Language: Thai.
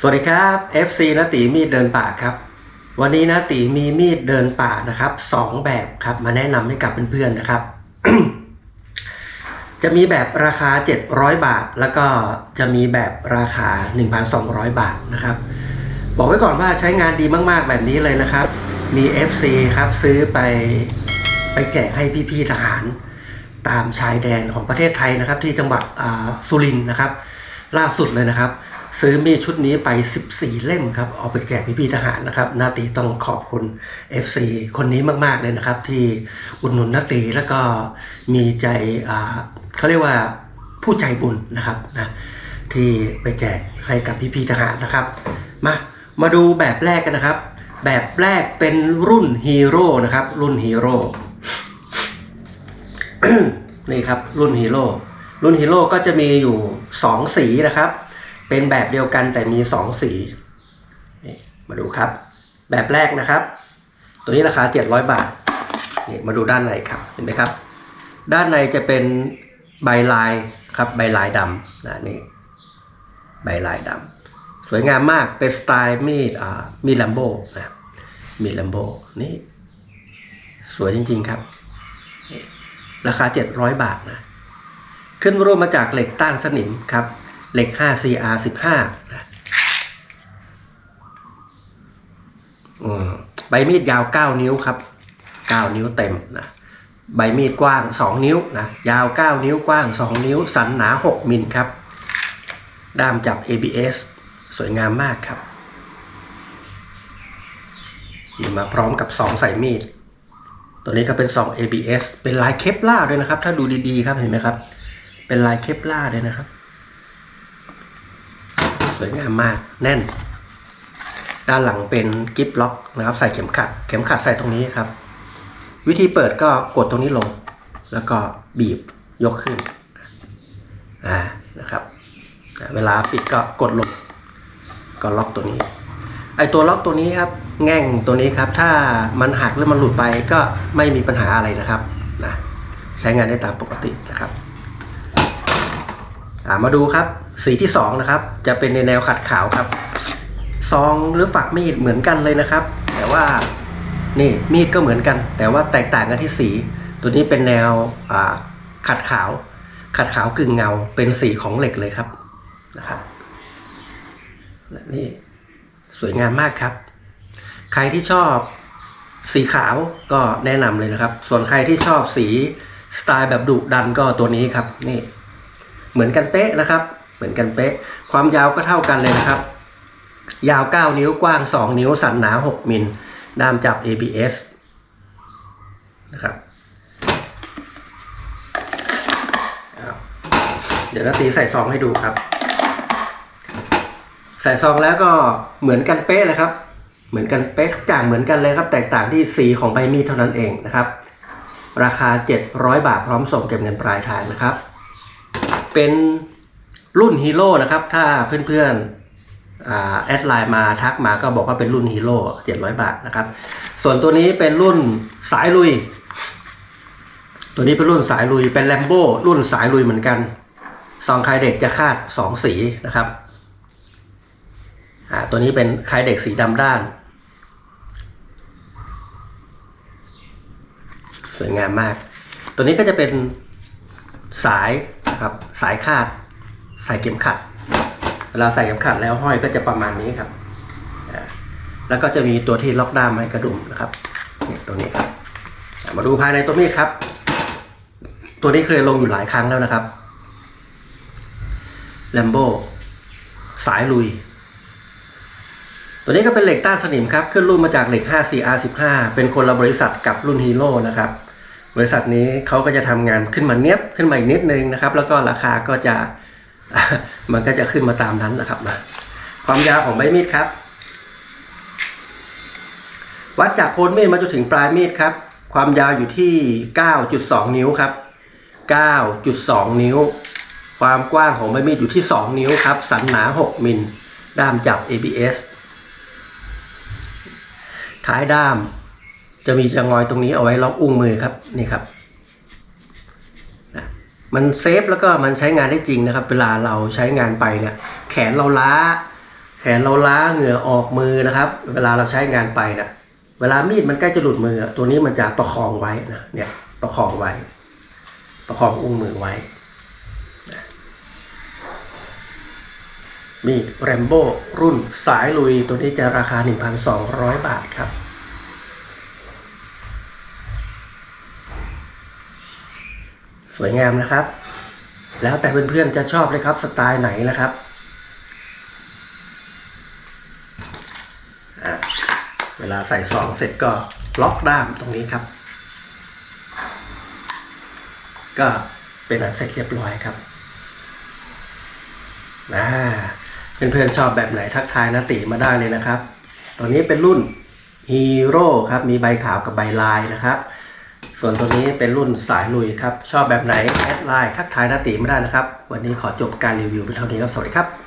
สวัสดีครับ FC นาตีมีดเดินป่าครับ วันนี้นาตีมีมีดเดินป่านะครับสองแบบครับมาแนะนำให้กับเพื่อนๆนะครับ จะมีแบบราคา 700 บาท แล้วก็จะมีแบบราคา 1,200 บาทนะครับ บอกไว้ก่อนว่าใช้งานดีมากๆแบบนี้เลยนะครับ มี FC ครับซื้อไปไปแจกให้พี่ๆทหารตามชายแดนของประเทศไทยนะครับ ที่จังหวัดสุรินทร์นะครับ ล่าสุดเลยนะครับ ซื้อมีดชุดนี้ไป 14 เล่มครับ เอาไปแจกพี่ๆทหารนะครับ นาตีต้องขอบคุณ FC คนนี้มากๆเลยนะครับ ที่อุดหนุนนาตีแล้วก็มีใจอ่าเขาเรียกว่าผู้ใจบุญนะครับนะที่ไปแจกให้กับพี่ๆทหารนะครับ มามาดูแบบแรกกันนะครับ แบบแรกเป็นรุ่นฮีโร่นะครับ รุ่นฮีโร่นี่ครับรุ่นฮีโร่รุ่นฮีโร่ก็จะมีอยู่ 2 สีนะครับ เป็นแบบเดียวกันแต่มี 2 สีนี่มาดูครับ แบบแรกนะครับ ตัวนี้ราคา 700 บาทนี่มาดูด้านในครับเห็นไหมครับ ด้านในจะเป็นใบลายครับใบลายดำนะนี่ใบลายดำสวยงามมากเป็นสไตล์มีดอ่ามีดลัมโบนะมีดลัมโบนี่สวยจริงๆครับ ราคา 700 บาทนะขึ้นรูปมาจากเหล็กต้านสนิมครับ เหล็ก 5CR 15นะใบมีดยาว 9 นิ้วครับ 9 นิ้วเต็มนะใบมีดกว้าง 2 นิ้วนะยาว 9 นิ้วกว้าง 2 นิ้ว สันหนา 6 มิลครับ ด้ามจับ ABS สวยงามมากครับมีมาพร้อมกับ 2 ใส่มีด ตัวนี้ก็เป็นซอง ABS เป็นลายเคปล่าด้วยนะครับ ถ้าดูดีๆครับเห็นไหมครับ เป็นลายเคปล่าด้วยนะครับ สวยงามมากแน่น ด้านหลังเป็นกิฟล็อกนะครับ ใส่เข็มขัด เข็มขัดใส่ตรงนี้ครับ วิธีเปิดก็กดตรงนี้ลง แล้วก็บีบยกขึ้นอ่านะครับ เวลาปิดก็กดลง ก็ล็อกตัวนี้ ไอตัวล็อกตัวนี้ครับ แง่งตัวนี้ครับ ถ้ามันหักหรือมันหลุดไปก็ไม่มีปัญหาอะไรนะครับนะใช้งานได้ตามปกตินะครับ มาดูครับสีที่สองนะครับจะเป็นในแนวขัดขาวครับซองหรือฝักมีดเหมือนกันเลยนะครับ แต่ว่านี่มีดก็เหมือนกัน แต่ว่าแตกต่างกันที่สี ตัวนี้เป็นแนวขัดขาว ขัดขาวกึ่งเงาเป็นสีของเหล็กเลยครับนะครับและนี่สวยงามมากครับ ใครที่ชอบสีขาวก็แนะนำเลยนะครับ ส่วนใครที่ชอบสีสไตล์แบบดุดันก็ตัวนี้ครับนี่ เหมือนกันเป๊ะนะครับ เหมือนกันเป๊ะ ความยาวก็เท่ากันเลยนะครับ ยาว 9 นิ้วกว้าง 2 นิ้ว สันหนา 6 มิลด้ามจับ ABS นะครับเดี๋ยวนาตีใส่ซองให้ดูครับ ใส่ซองแล้วก็เหมือนกันเป๊ะเลยครับ เหมือนกันเป๊ะทุกอย่างเหมือนกันเลยครับ แตกต่างที่สีของใบมีดเท่านั้นเองนะครับ ราคา 700 บาทพร้อมส่งเก็บเงินปลายทางนะครับ เป็นรุ่นฮีโร่นะครับ ถ้าเพื่อนๆอ่าแอดไลน์มาทักมาก็บอกว่าเป็นรุ่นฮีโร่700 บาทนะครับ ส่วนตัวนี้เป็นรุ่นสายลุย ตัวนี้เป็นรุ่นสายลุย เป็นแลมโบ้รุ่นสายลุยเหมือนกันซองคายเด็กจะคาด 2 สีนะครับตัวนี้เป็นคายเด็กสีดำด้าน สวยงามมาก ตัวนี้ก็จะเป็นสาย ครับ สายคาด ใส่เข็มขัดเวลาใส่เข็มขัดแล้วห้อยก็จะประมาณนี้ครับ แล้วก็จะมีตัวที่ล็อกด้ามให้กระดุมนะครับเนี่ยตัวนี้ครับมาดูภายในตัวมีดครับ ตัวนี้เคยลงอยู่หลายครั้งแล้วนะครับแลมโบสายลุย ตัวนี้ก็เป็นเหล็กต้านสนิมครับ ขึ้นรูปมาจากเหล็ก 5CR15 เป็นคนละบริษัทกับรุ่นฮีโร่นะครับ บริษัทนี้เขาก็จะทำงานขึ้นมาเนี้ยบขึ้นมาอีกนิดนึงนะครับ แล้วก็ราคาก็จะมันก็จะขึ้นมาตามนั้นนะครับนะความยาวของใบมีดครับ วัดจากโคนมีดมาจนถึงปลายมีดครับ ความยาวอยู่ที่ 9.2 นิ้วครับ 9.2 นิ้ว ความกว้างของใบมีดอยู่ที่ 2 นิ้วครับ สันหนา 6 มิล ด้ามจับ ABS ท้ายด้าม จะมีจะงอยตรงนี้เอาไว้ล็อกอุ้งมือครับนี่ครับมันเซฟแล้วก็มันใช้งานได้จริงนะครับ เวลาเราใช้งานไปเนี่ยแขนเราล้า แขนเราล้าเหงื่อออกมือนะครับ เวลาเราใช้งานไปเนะเวลามีดมันใกล้จะหลุดมือ ตัวนี้มันจะประคองไว้นะเนี่ยประคองไว้ ประคองอุ้งมือไว้ มีดแรมโบ้รุ่นสายลุยตัวนี้จะราคา 1,200 บาทครับ สวยงามนะครับ แล้วแต่เพื่อนๆจะชอบเลยครับสไตล์ไหนนะครับเวลาใส่ซองเสร็จก็ล็อกด้ามตรงนี้ครับ ก็เป็นอันเสร็จเรียบร้อยครับอ่าเพื่อนๆชอบแบบไหนทักทายนาติมาได้เลยนะครับ ตัวนี้เป็นรุ่นฮีโร่ครับ มีใบขาวกับใบลายนะครับ ส่วนตัวนี้เป็นรุ่นสายลุยครับ ชอบแบบไหน แอดไลน์ทักทายนาตีไม่ได้นะครับ วันนี้ขอจบการรีวิวไปเท่านี้ครับ สวัสดีครับ